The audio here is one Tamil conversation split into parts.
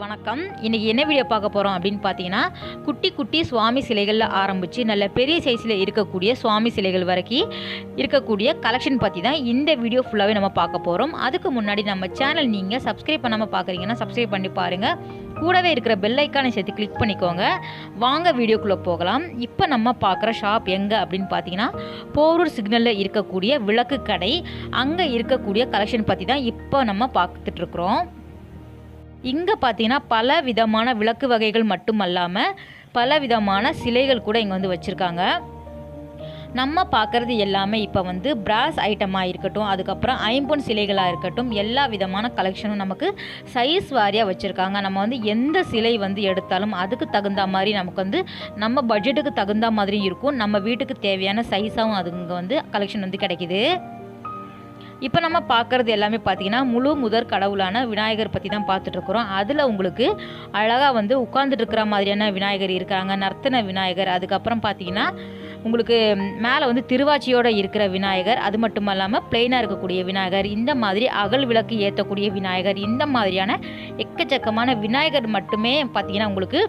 வணக்கம். இன்றைக்கி என்ன வீடியோ பார்க்க போகிறோம் அப்படின்னு பார்த்தீங்கன்னா குட்டி குட்டி சுவாமி சிலைகளில் ஆரம்பித்து நல்ல பெரிய சைஸில் இருக்கக்கூடிய சுவாமி சிலைகள் வரைக்கும் இருக்கக்கூடிய கலெக்ஷன் பற்றி தான் இந்த வீடியோ ஃபுல்லாகவே நம்ம பார்க்க போகிறோம் அதுக்கு முன்னாடி நம்ம சேனல் நீங்கள் சப்ஸ்கிரைப் பண்ணாமல் பார்க்குறீங்கன்னா சப்ஸ்கிரைப் பண்ணி பாருங்கள் கூடவே இருக்கிற பெல் ஐக்கானை சேர்த்து கிளிக் பண்ணிக்கோங்க. வாங்க வீடியோக்குள்ளே போகலாம். இப்போ நம்ம பார்க்குற ஷாப் எங்கே அப்படின்னு பார்த்தீங்கன்னா போரூர் சிக்னலில் இருக்கக்கூடிய விளக்கு கடை. அங்கே இருக்கக்கூடிய கலெக்ஷன் பற்றி தான் இப்போ நம்ம பார்த்துட்ருக்குறோம் இங்கே பார்த்தீங்கன்னா பல விதமான விளக்கு வகைகள் மட்டுமல்லாமல் பல விதமான சிலைகள் கூட இங்கே வந்து வச்சுருக்காங்க. நம்ம பார்க்குறது எல்லாமே இப்போ வந்து பிராஸ் ஐட்டமாக இருக்கட்டும் அதுக்கப்புறம் ஐம்பொன் சிலைகளாக இருக்கட்டும் எல்லா விதமான கலெக்ஷனும் நமக்கு சைஸ் வாரியாக வச்சுருக்காங்க. நம்ம வந்து எந்த சிலை வந்து எடுத்தாலும் அதுக்கு தகுந்த மாதிரி நமக்கு வந்து நம்ம பட்ஜெட்டுக்கு தகுந்த மாதிரியும் இருக்கும். நம்ம வீட்டுக்கு தேவையான சைஸாகவும் அது இங்கே வந்து கலெக்ஷன் வந்து கிடைக்கிது. இப்போ நம்ம பார்க்குறது எல்லாமே பார்த்தீங்கன்னா முழு முதற் கடவுளான விநாயகர் பற்றி தான் பார்த்துட்ருக்குறோம் அதில் உங்களுக்கு அழகாக வந்து உட்கார்ந்துட்டு இருக்கிற மாதிரியான விநாயகர் இருக்காங்க. நர்த்தன விநாயகர் அதுக்கப்புறம் பார்த்தீங்கன்னா உங்களுக்கு மேலே வந்து திருவாச்சியோடு இருக்கிற விநாயகர் அது மட்டும் இல்லாமல் பிளெயினாக இருக்கக்கூடிய விநாயகர் இந்த மாதிரி அகல் விளக்கு ஏற்றக்கூடிய விநாயகர் இந்த மாதிரியான எக்கச்சக்கமான விநாயகர் மட்டுமே பார்த்தீங்கன்னா உங்களுக்கு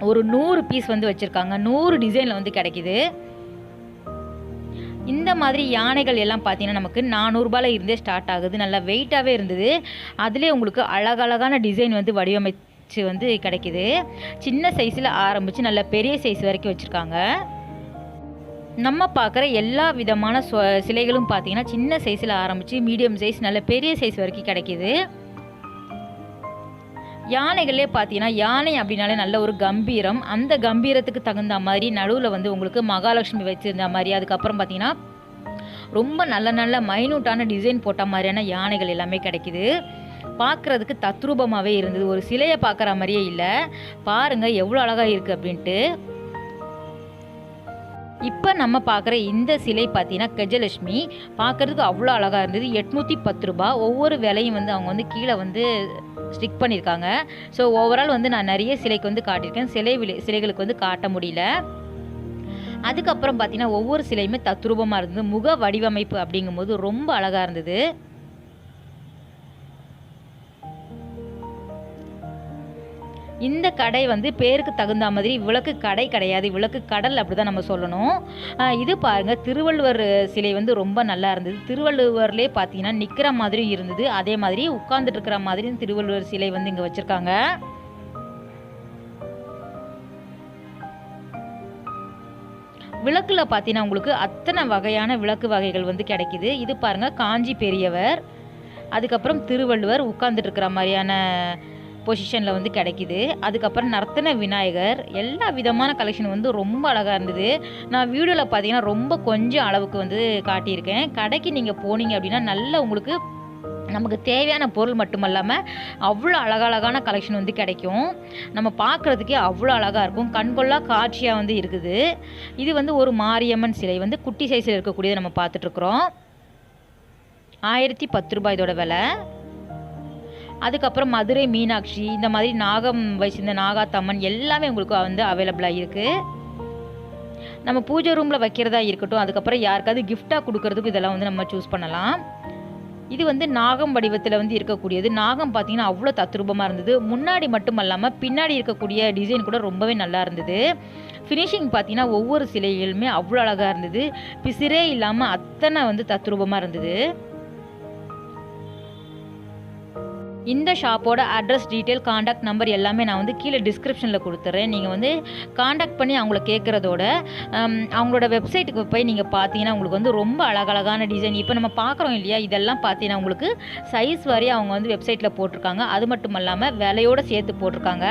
ஒரு நூறு பீஸ் வந்து வச்சுருக்காங்க. நூறு டிசைனில் வந்து கிடைக்குது. இந்த மாதிரி யானைகள் எல்லாம் பார்த்தீங்கன்னா நமக்கு நானூறுபாயில் இருந்தே ஸ்டார்ட் ஆகுது. நல்லா வெயிட்டாகவே இருந்தது. அதிலே உங்களுக்கு அழகழகான டிசைன் வந்து வடிவமைச்சு வந்து கிடைக்குது. சின்ன சைஸில் ஆரம்பித்து நல்ல பெரிய சைஸ் வரைக்கும் வச்சுருக்காங்க. நம்ம பார்க்குற எல்லா விதமான சிலைகளும் பார்த்தீங்கன்னா சின்ன சைஸில் ஆரம்பித்து மீடியம் சைஸ் நல்ல பெரிய சைஸ் வரைக்கும் கிடைக்கிது. யானைகளே பார்த்தீங்கன்னா யானை அப்படின்னாலே நல்ல ஒரு கம்பீரம். அந்த கம்பீரத்துக்கு தகுந்த மாதிரி நடுவில் வந்து உங்களுக்கு மகாலட்சுமி வச்சிருந்த மாதிரி அதுக்கப்புறம் பார்த்தீங்கன்னா ரொம்ப நல்ல நல்ல மைனூட்டான டிசைன் போட்ட மாதிரியான யானைகள் எல்லாமே கிடைக்குது. பார்க்குறதுக்கு தத்ரூபமாகவே இருந்தது. ஒரு சிலையை பார்க்குற மாதிரியே இல்லை. பாருங்கள் எவ்வளோ அழகாக இருக்குது அப்படின்ட்டு. இப்போ நம்ம பார்க்குற இந்த சிலை பார்த்தீங்கன்னா கஜலட்சுமி. பார்க்குறதுக்கு அவ்வளோ அழகாக இருந்தது. எட்நூற்றி பத்து ரூபா. ஒவ்வொரு விலையும் வந்து அவங்க வந்து கீழே வந்து ஸ்டிக் பண்ணியிருக்காங்க. ஸோ ஓவரால் வந்து நான் நிறைய சிலைக்கு வந்து காட்டியிருக்கேன். சிலை விலை சிலைகளுக்கு வந்து காட்ட முடியல. அதுக்கப்புறம் பார்த்தீங்கன்னா ஒவ்வொரு சிலையுமே தத்ரூபமாக இருந்தது. முக வடிவமைப்பு அப்படிங்கும்போது ரொம்ப அழகாக இருந்தது. இந்த கடை வந்து பேருக்கு தகுந்த மாதிரி விளக்கு கடை கிடையாது. விளக்கு கடல் அப்படி தான் நம்ம சொல்லணும். இது பாருங்கள் திருவள்ளுவர் சிலை வந்து ரொம்ப நல்லா இருந்தது. திருவள்ளுவர்லேயே பார்த்தீங்கன்னா நிற்கிற மாதிரியும் இருந்தது. அதே மாதிரி உட்கார்ந்துட்டு இருக்கிற மாதிரியும் திருவள்ளுவர் சிலை வந்து இங்கே வச்சுருக்காங்க. விளக்குல பார்த்தீங்கன்னா உங்களுக்கு அத்தனை வகையான விளக்கு வகைகள் வந்து கிடைக்குது. இது பாருங்கள் காஞ்சி பெரியவர் அதுக்கப்புறம் திருவள்ளுவர் உட்கார்ந்துட்டு இருக்கிற மாதிரியான பொசிஷனில் வந்து கிடைக்குது. அதுக்கப்புறம் நர்த்தன விநாயகர் எல்லா விதமான கலெக்ஷன் வந்து ரொம்ப அழகாக இருந்தது. நான் வீடியோவில் பார்த்தீங்கன்னா ரொம்ப கொஞ்சம் அளவுக்கு வந்து காட்டியிருக்கேன். கடைக்கு நீங்கள் போனீங்க அப்படின்னா நல்ல உங்களுக்கு நமக்கு தேவையான பொருள் மட்டுமல்லாமல் அவ்வளோ அழகழகான கலெக்ஷன் வந்து கிடைக்கும். நம்ம பார்க்குறதுக்கே அவ்வளோ அழகாக இருக்கும். கண்கொள்ளா காட்சியாக வந்து இருக்குது. இது வந்து ஒரு மாரியம்மன் சிலை வந்து குட்டி சைஸில் இருக்கக்கூடியதை நம்ம பார்த்துட்ருக்குறோம் ஆயிரத்தி பத்து ரூபாய் இதோட விலை. அதுக்கப்புறம் மதுரை மீனாட்சி இந்த மாதிரி நாகம் வச்சிருந்த நாகாத்தம்மன் எல்லாமே உங்களுக்கு வந்து அவைலபிளாக இருக்குது நம்ம பூஜை ரூமில் வைக்கிறதா இருக்கட்டும் அதுக்கப்புறம் யாருக்காவது கிஃப்டாக கொடுக்கறதுக்கு இதெல்லாம் வந்து நம்ம சூஸ் பண்ணலாம். இது வந்து நாகம் வடிவத்தில் வந்து இருக்கக்கூடியது. நாகம் பார்த்தீங்கன்னா அவ்வளோ தத்ரூபமாக இருந்தது. முன்னாடி மட்டும் இல்லாமல் பின்னாடி இருக்கக்கூடிய டிசைன் கூட ரொம்பவே நல்லா இருந்தது. ஃபினிஷிங் பார்த்தீங்கன்னா ஒவ்வொரு சிலைகளுமே அவ்வளோ அழகாக இருந்தது. பிசிறே இல்லாமல் அத்தனை வந்து தத்ரூபமாக இருந்தது. இந்த ஷாப்போட அட்ரஸ் டீட்டெயில் காண்டாக்ட் நம்பர் எல்லாமே நான் வந்து கீழே டிஸ்கிரிப்ஷனில் கொடுத்துட்றேன் நீங்கள் வந்து காண்டாக்ட் பண்ணி அவங்கள கேட்குறதோட அவங்களோட வெப்சைட்டுக்கு போய் நீங்கள் பார்த்தீங்கன்னா உங்களுக்கு வந்து ரொம்ப அழகழகான டிசைன் இப்போ நம்ம பார்க்குறோம் இல்லையா இதெல்லாம் பார்த்தீங்கன்னா உங்களுக்கு சைஸ் வரை அவங்க வந்து வெப்சைட்டில் போட்டிருக்காங்க. அது மட்டும் இல்லாமல் விலையோடு சேர்த்து போட்டிருக்காங்க.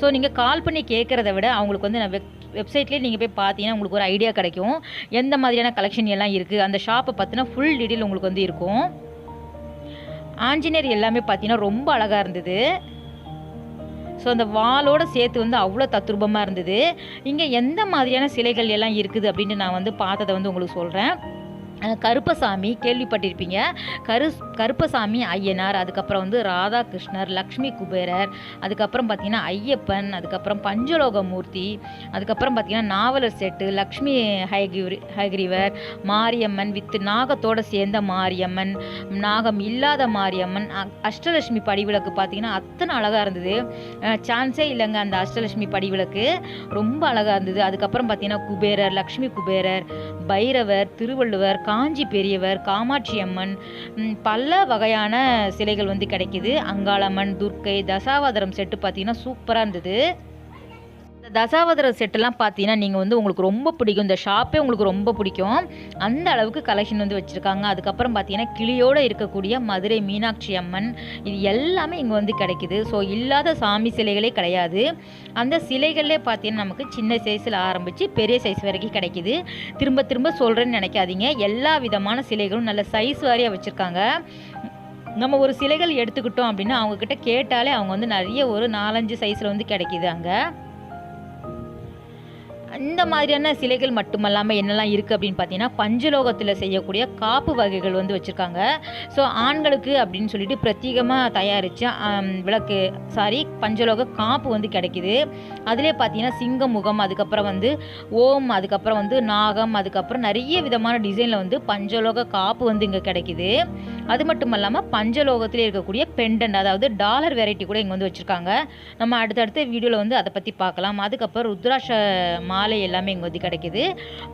ஸோ நீங்கள் கால் பண்ணி கேட்குறத விட அவங்களுக்கு வந்து நான் வெப் வெப்சைட்லேயே நீங்கள் போய் பார்த்தீங்கன்னா உங்களுக்கு ஒரு ஐடியா கிடைக்கும். எந்த மாதிரியான கலெக்ஷன் எல்லாம் இருக்குது அந்த ஷாப்பை பார்த்தினா ஃபுல் டீட்டெயில் உங்களுக்கு வந்து இருக்கும். ஆஞ்சநேயர் எல்லாமே பார்த்தீங்கன்னா ரொம்ப அழகாக இருந்தது. ஸோ அந்த வாளோட சேர்த்து வந்து அவ்வளோ தத்ரூபமாக இருந்தது. இங்கே எந்த மாதிரியான சிலைகள் எல்லாம் இருக்குது அப்படின்னு நான் வந்து பார்த்ததை வந்து உங்களுக்கு சொல்கிறேன் கருப்பசாமி கேள்விப்பட்டிருப்பீங்க. கரு கருப்பசாமி ஐயனார் அதுக்கப்புறம் வந்து ராதாகிருஷ்ணர் லக்ஷ்மி குபேரர் அதுக்கப்புறம் பார்த்தீங்கன்னா ஐயப்பன் அதுக்கப்புறம் பஞ்சலோகமூர்த்தி அதுக்கப்புறம் பார்த்தீங்கன்னா நாவலர் செட்டு லக்ஷ்மி ஹைகிரி ஹைகிரிவர் மாரியம்மன் வித் நாகத்தோடு சேர்ந்த மாரியம்மன் நாகம் இல்லாத மாரியம்மன் அஷ்டலட்சுமி படிவிளக்கு பார்த்தீங்கன்னா அத்தனை அழகாக இருந்தது. சான்ஸே இல்லைங்க அந்த அஷ்டலட்சுமி படிவிளக்கு. ரொம்ப அழகாக இருந்தது. அதுக்கப்புறம் பார்த்தீங்கன்னா குபேரர் லக்ஷ்மி குபேரர் பைரவர் திருவள்ளுவர் காஞ்சி பெரியவர் காமாட்சி அம்மன் பல வகையான சிலைகள் வந்து கிடைக்குது. அங்காளம்மன் துர்க்கை தசாவதாரம் செட்டு பார்த்தீங்கன்னா சூப்பராக இருந்தது. தசாவதர செட்டெல்லாம் பார்த்தீங்கன்னா நீங்கள் வந்து உங்களுக்கு ரொம்ப பிடிக்கும். இந்த ஷாப்பே உங்களுக்கு ரொம்ப பிடிக்கும். அந்த அளவுக்கு கலெக்ஷன் வந்து வச்சுருக்காங்க. அதுக்கப்புறம் பார்த்தீங்கன்னா கிளியோடு இருக்கக்கூடிய மதுரை மீனாட்சி அம்மன். இது எல்லாமே இங்கே வந்து கிடைக்குது. ஸோ இல்லாத சாமி சிலைகளே கிடையாது. அந்த சிலைகளே பார்த்தீங்கன்னா நமக்கு சின்ன சைஸில் ஆரம்பித்து பெரிய சைஸ் வரைக்கும் கிடைக்குது. திரும்ப திரும்ப சொல்கிறேன்னு நினைக்காதீங்க. எல்லா விதமான சிலைகளும் நல்ல சைஸ் வாரியாக வச்சுருக்காங்க. நம்ம ஒரு சிலைகள் எடுத்துக்கிட்டோம் அப்படின்னா அவங்கக்கிட்ட கேட்டாலே அவங்க வந்து நிறைய ஒரு நாலஞ்சு சைஸில் வந்து கிடைக்கிது அங்கே. இந்த மாதிரியான சிலைகள் மட்டுமல்லாமல் என்னெல்லாம் இருக்குது அப்படின்னு பார்த்தீங்கன்னா பஞ்சலோகத்தில் செய்யக்கூடிய காப்பு வகைகள் வந்து வச்சுருக்காங்க. ஸோ ஆண்களுக்கு அப்படின்னு சொல்லிட்டு பிரத்யேகமாக தயாரித்த விளக்கு சாரி பஞ்சலோக காப்பு வந்து கிடைக்குது. அதிலே பார்த்தீங்கன்னா சிங்க முகம் அதுக்கப்புறம் வந்து ஓம் அதுக்கப்புறம் வந்து நாகம் அதுக்கப்புறம் நிறைய விதமான டிசைனில் வந்து பஞ்சலோக காப்பு வந்து இங்கே கிடைக்குது. அது மட்டும் இல்லாமல் பஞ்சலோகத்திலே இருக்கக்கூடிய பெண்டன் அதாவது டாலர் வெரைட்டி கூட இங்கே வந்து வச்சுருக்காங்க. நம்ம அடுத்தடுத்த வீடியோவில் வந்து அதை பற்றி பார்க்கலாம் அதுக்கப்புறம் ருத்ராட்ச மாலை எல்லாமே இங்கே வந்து கிடைக்குது.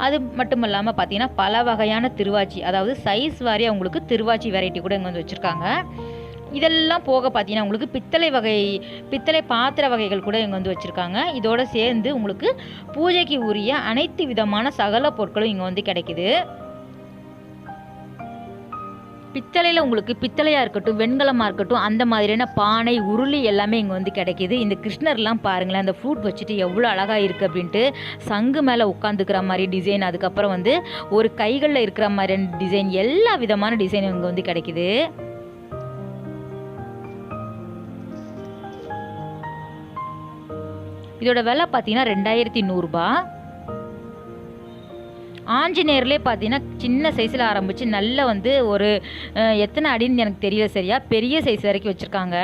அது மட்டும் இல்லாமல் பார்த்தீங்கன்னா பல வகையான திருவாச்சி அதாவது சைஸ் வாரி அவங்களுக்கு திருவாச்சி வெரைட்டி கூட இங்கே வந்து வச்சுருக்காங்க. இதெல்லாம் போக பார்த்தீங்கன்னா உங்களுக்கு பித்தளை வகை பித்தளை பாத்திர வகைகள் கூட இங்கே வந்து வச்சுருக்காங்க. இதோடு சேர்ந்து உங்களுக்கு பூஜைக்கு உரிய அனைத்து விதமான சகல பொருட்களும் இங்கே வந்து கிடைக்குது. பித்தளையில் உங்களுக்கு பித்தளையாக இருக்கட்டும் வெண்கலமாக இருக்கட்டும் அந்த மாதிரியான பானை உருளி எல்லாமே இங்கே வந்து கிடைக்கிது. இந்த கிருஷ்ணர்லாம் பாருங்களேன் அந்த ஃப்ரூட் வச்சுட்டு எவ்வளோ அழகாக இருக்குது அப்படின்ட்டு சங்கு மேலே உட்காந்துக்கிற மாதிரி டிசைன் அதுக்கப்புறம் வந்து ஒரு கைகளில் இருக்கிற மாதிரியான டிசைன் எல்லா விதமான டிசைன் இங்கே வந்து கிடைக்கிது. இதோட விலை பார்த்தீங்கன்னா ரெண்டாயிரத்தி நூறுரூபா ஆஞ்சநேயர்லேயே பார்த்தீங்கன்னா சின்ன சைஸில் ஆரம்பித்து நல்ல வந்து ஒரு எத்தனை அடின்னு எனக்கு தெரியல சரியா? பெரிய சைஸ் வரைக்கும் வச்சுருக்காங்க.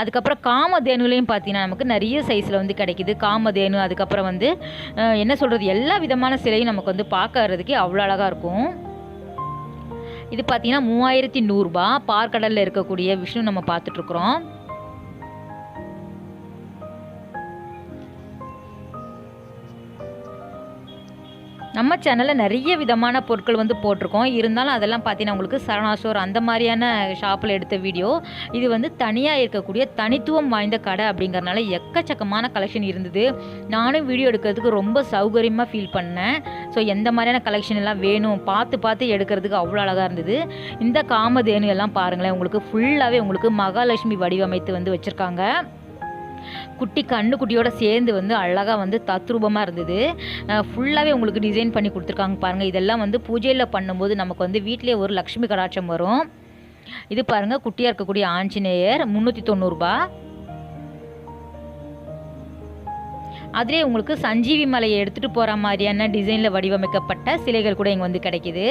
அதுக்கப்புறம் காமதேனுலையும் பார்த்தீங்கன்னா நமக்கு நிறைய சைஸில் வந்து கிடைக்குது. காமதேனு அதுக்கப்புறம் வந்து என்ன சொல்கிறது எல்லா விதமான சிலையும் நமக்கு வந்து பார்க்கறதுக்கே அவ்வளோ அழகாக இருக்கும். இது பார்த்தீங்கன்னா மூவாயிரத்தி நூறுரூபா பார்க்கடலில் இருக்கக்கூடிய விஷ்ணு நம்ம பார்த்துட்ருக்குறோம் நம்ம சேனலில் நிறைய விதமான பொருட்கள் வந்து போட்டிருக்கோம். இருந்தாலும் அதெல்லாம் பார்த்தீங்கன்னா உங்களுக்கு சரணா ஸ்டோர் அந்த மாதிரியான ஷாப்பில் எடுத்த வீடியோ இது வந்து தனியாக இருக்கக்கூடிய தனித்துவம் வாய்ந்த கடை அப்படிங்கிறனால எக்கச்சக்கமான கலெக்ஷன் இருந்தது. நானும் வீடியோ எடுக்கிறதுக்கு ரொம்ப சௌகரியமாக ஃபீல் பண்ணேன். ஸோ எந்த மாதிரியான கலெக்ஷன் எல்லாம் வேணும் பார்த்து பார்த்து எடுக்கிறதுக்கு அவ்வளோ அழகாக இருந்தது. இந்த காமதேனு எல்லாம் பாருங்களேன் உங்களுக்கு ஃபுல்லாகவே உங்களுக்கு மகாலட்சுமி வடிவமைத்து வந்து வச்சுருக்காங்க. குட்டி கண்ணு குட்டியோட சேர்ந்து வந்து அழகாக வந்து தத்ரூபமாக இருந்தது. ஃபுல்லாகவே உங்களுக்கு டிசைன் பண்ணி கொடுத்துருக்காங்க பாருங்கள் இதெல்லாம் வந்து பூஜையில் பண்ணும்போது நமக்கு வந்து வீட்டிலே ஒரு லக்ஷ்மி கடாட்சம் வரும். இது பாருங்கள் குட்டியாக இருக்கக்கூடிய ஆஞ்சநேயர் முந்நூற்றி தொண்ணூறுபா அதிலே உங்களுக்கு சஞ்சீவி மலையை எடுத்துகிட்டு போகிற மாதிரியான டிசைனில் வடிவமைக்கப்பட்ட சிலைகள் கூட இங்கே வந்து கிடைக்கிது.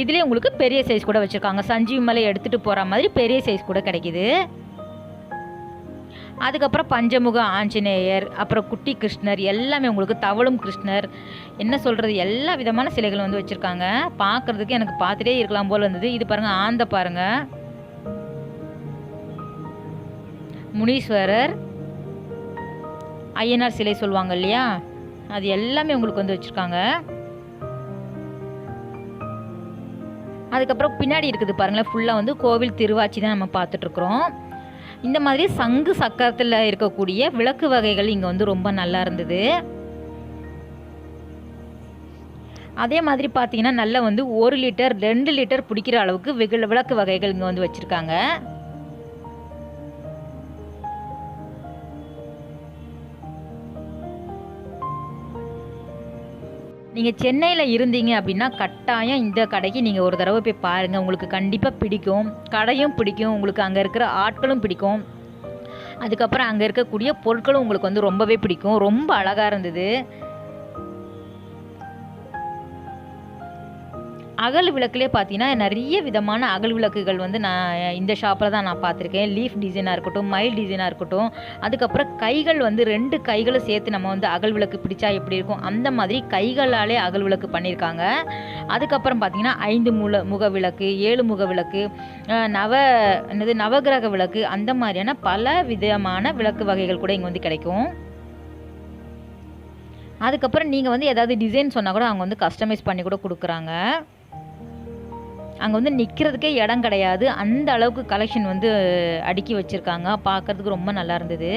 இதிலே இதுலேயே உங்களுக்கு பெரிய சைஸ் கூட வச்சுருக்காங்க. சஞ்சீவி மலையை எடுத்துகிட்டு போகிற மாதிரி பெரிய சைஸ் கூட கிடைக்கிது. அதுக்கப்புறம் பஞ்சமுக ஆஞ்சநேயர் அப்புறம் குட்டி கிருஷ்ணர் எல்லாமே உங்களுக்கு தவளும் கிருஷ்ணர் என்ன சொல்கிறது எல்லா விதமான சிலைகளும் வந்து வச்சுருக்காங்க. பார்க்குறதுக்கு எனக்கு பார்த்துட்டே இருக்கலாம் போல் இருந்தது. இது பாருங்கள் ஆந்த பாருங்கள் முனீஸ்வரர் ஐயனார் சிலை சொல்லுவாங்க இல்லையா? அது எல்லாமே உங்களுக்கு வந்து வச்சுருக்காங்க. அதுக்கப்புறம் பின்னாடி இருக்குது பாருங்களேன் ஃபுல்லாக வந்து கோவில் திருவாச்சி தான் நம்ம பார்த்துட்ருக்குறோம் இந்த மாதிரி சங்கு சக்கரத்தில் இருக்கக்கூடிய விளக்கு வகைகள் இங்கே வந்து ரொம்ப நல்லா இருந்தது. அதே மாதிரி பார்த்தீங்கன்னா நல்லா வந்து ஒரு லிட்டர் ரெண்டு லிட்டர் பிடிக்கிற அளவுக்கு வெகு விளக்கு வகைகள் இங்கே வந்து வச்சுருக்காங்க. நீங்கள் சென்னையில் இருந்தீங்க அப்படின்னா கட்டாயம் இந்த கடைக்கு நீங்கள் ஒரு தடவை போய் பாருங்கள் உங்களுக்கு கண்டிப்பாக பிடிக்கும். கடையும் பிடிக்கும். உங்களுக்கு அங்கே இருக்கிற ஆட்களும் பிடிக்கும். அதுக்கப்புறம் அங்கே இருக்கக்கூடிய பொருட்களும் உங்களுக்கு வந்து ரொம்பவே பிடிக்கும். ரொம்ப அழகாக இருந்தது. அகல் விளக்குலேயே பார்த்தீங்கன்னா நிறைய விதமான அகல் விளக்குகள் வந்து நான் இந்த ஷாப்பில் தான் நான் பார்த்துருக்கேன். லீஃப் டிசைனாக இருக்கட்டும் மயில் டிசைனாக இருக்கட்டும். அதுக்கப்புறம் கைகள் வந்து ரெண்டு கைகளை சேர்த்து நம்ம வந்து அகல் விளக்கு பிடிச்சா எப்படி இருக்கும்? அந்த மாதிரி கைகளாலே அகல் விளக்கு பண்ணியிருக்காங்க. அதுக்கப்புறம் பார்த்தீங்கன்னா ஐந்து முல முக விளக்கு ஏழு முக விளக்கு நவ என்னது நவகிரக விளக்கு அந்த மாதிரியான பல விதமான விளக்கு வகைகள் கூட இங்கே வந்து கிடைக்கும். அதுக்கப்புறம் நீங்கள் வந்து ஏதாவது டிசைன் சொன்னால் கூட அவங்க வந்து கஸ்டமைஸ் பண்ணி கூட கொடுக்குறாங்க. அங்கே வந்து நிற்கிறதுக்கே இடம் கிடையாது. அந்த அளவுக்கு கலெக்ஷன் வந்து அடுக்கி வச்சுருக்காங்க. பார்க்குறதுக்கு ரொம்ப நல்லா இருந்தது.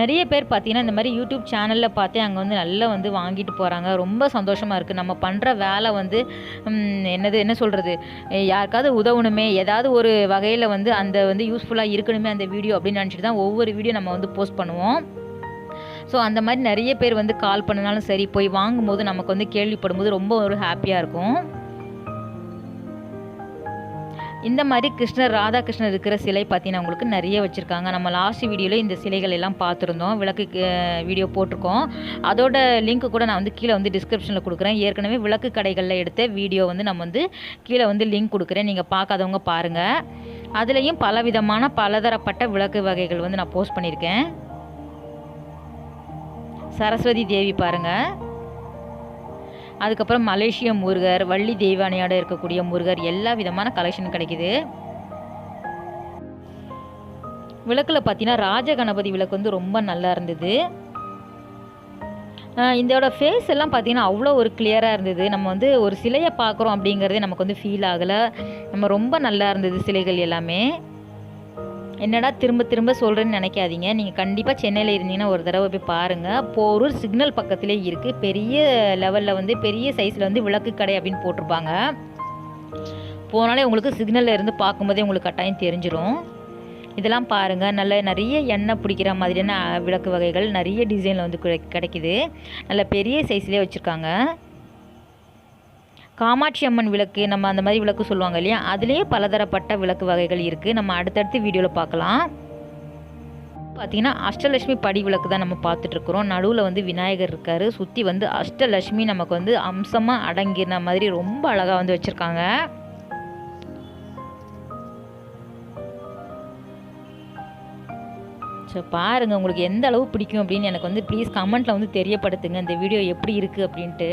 நிறைய பேர் பார்த்தீங்கன்னா இந்த மாதிரி யூடியூப் சேனலில் பார்த்து அங்கே வந்து நல்லா வந்து வாங்கிட்டு போகிறாங்க ரொம்ப சந்தோஷமாக இருக்குது நம்ம பண்ணுற வேலை வந்து என்னது என்ன சொல்கிறது யாருக்காவது உதவணுமே ஏதாவது ஒரு வகையில் வந்து அந்த வந்து யூஸ்ஃபுல்லாக இருக்கணுமே அந்த வீடியோ அப்படின்னு நினச்சிட்டு தான் ஒவ்வொரு வீடியோ நம்ம வந்து போஸ்ட் பண்ணுவோம். ஸோ அந்த மாதிரி நிறைய பேர் வந்து கால் பண்ணினாலும் சரி போய் வாங்கும்போது நமக்கு வந்து கேள்விப்படும்போது ரொம்ப ஒரு ஹாப்பியாக இருக்கும். இந்த மாதிரி கிருஷ்ணர் ராதாகிருஷ்ணர் இருக்கிற சிலை பார்த்தீங்கன்னா உங்களுக்கு நிறைய வச்சுருக்காங்க. நம்ம லாஸ்ட் வீடியோவில் இந்த சிலைகள் எல்லாம் பார்த்துருந்தோம். விளக்கு வீடியோ போட்டிருக்கோம். அதோட லிங்க் கூட நான் வந்து கீழே வந்து டிஸ்கிரிப்ஷனில் கொடுக்குறேன். ஏற்கனவே விளக்கு கடைகளில் எடுத்த வீடியோ வந்து நம்ம வந்து கீழே வந்து லிங்க் கொடுக்குறேன். நீங்கள் பார்க்காதவங்க பாருங்கள் அதுலேயும் பலவிதமான பலதரப்பட்ட விளக்கு வகைகள் வந்து நான் போஸ்ட் பண்ணியிருக்கேன். சரஸ்வதி தேவி பாருங்கள் அதுக்கப்புறம் மலேசிய முருகர் வள்ளி தெய்வானையோட இருக்கக்கூடிய முருகர் எல்லா விதமான கலெக்ஷன் கிடைக்குது. விளக்கில் பார்த்தீங்கன்னா ராஜ கணபதி விளக்கு வந்து ரொம்ப நல்லா இருந்தது. இதோட ஃபேஸ் எல்லாம் பார்த்தீங்கன்னா அவ்வளோ ஒரு கிளியராக இருந்தது. நம்ம வந்து ஒரு சிலையை பார்க்குறோம் அப்படிங்கிறதே நமக்கு வந்து ஃபீல் ஆகலை. நம்ம ரொம்ப நல்லா இருந்தது சிலைகள் எல்லாமே. என்னடா திரும்ப திரும்ப சொல்கிறேன்னு நினைக்காதீங்க. நீங்கள் கண்டிப்பாக சென்னையில் இருந்தீங்கன்னா ஒரு தடவை போய் பாருங்கள் போரூர் சிக்னல் பக்கத்திலே இருக்குது பெரிய லெவலில் வந்து பெரிய சைஸில் வந்து விளக்கு கடை அப்படின்னு போட்டிருப்பாங்க. போனாலே உங்களுக்கு சிக்னலில் இருந்து பார்க்கும்போதே உங்களுக்கு கட்டாயம் தெரிஞ்சிடும் இதெல்லாம் பாருங்கள் நல்ல நிறைய எண்ணெய் பிடிக்கிற மாதிரியான விளக்கு வகைகள் நிறைய டிசைனில் வந்து கிடைக்குது. நல்ல பெரிய சைஸ்லேயே வச்சுருக்காங்க. காமாட்சி அம்மன் விளக்கு நம்ம அந்த மாதிரி விளக்கு சொல்லுவாங்க இல்லையா? அதுலேயே பலதரப்பட்ட விளக்கு வகைகள் இருக்குது நம்ம அடுத்தடுத்து வீடியோவில் பார்க்கலாம். பார்த்தீங்கன்னா அஷ்டலட்சுமி படி விளக்கு தான் நம்ம பார்த்துட்ருக்குறோம் நடுவில் வந்து விநாயகர் இருக்கார். சுற்றி வந்து அஷ்டலட்சுமி நமக்கு வந்து அம்சமாக அடங்கின மாதிரி ரொம்ப அழகாக வந்து வச்சுருக்காங்க. ஸோ பாருங்கள் உங்களுக்கு எந்த அளவு பிடிக்கும் அப்படின்னு எனக்கு வந்து ப்ளீஸ் கமெண்ட்டில் வந்து தெரியப்படுத்துங்க. இந்த வீடியோ எப்படி இருக்குது அப்படின்ட்டு.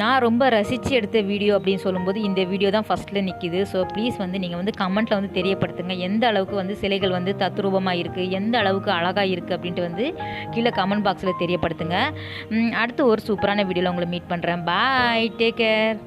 நான் ரொம்ப ரசித்து எடுத்த வீடியோ அப்படின்னு சொல்லும்போது இந்த வீடியோ தான் ஃபஸ்ட்டில் நிற்கிது ஸோ ப்ளீஸ் வந்து நீங்கள் வந்து கமெண்ட்டில் வந்து தெரியப்படுத்துங்க. எந்த அளவுக்கு வந்து சிலைகள் வந்து தத்ரூபமாக இருக்குது எந்த அளவுக்கு அழகாக இருக்குது அப்படின்ட்டு வந்து கீழே கமெண்ட் பாக்ஸில் தெரியப்படுத்துங்க. அடுத்து ஒரு சூப்பரான வீடியோவில் உங்களை மீட் பண்ணுறேன் பாய் டேக் கேர்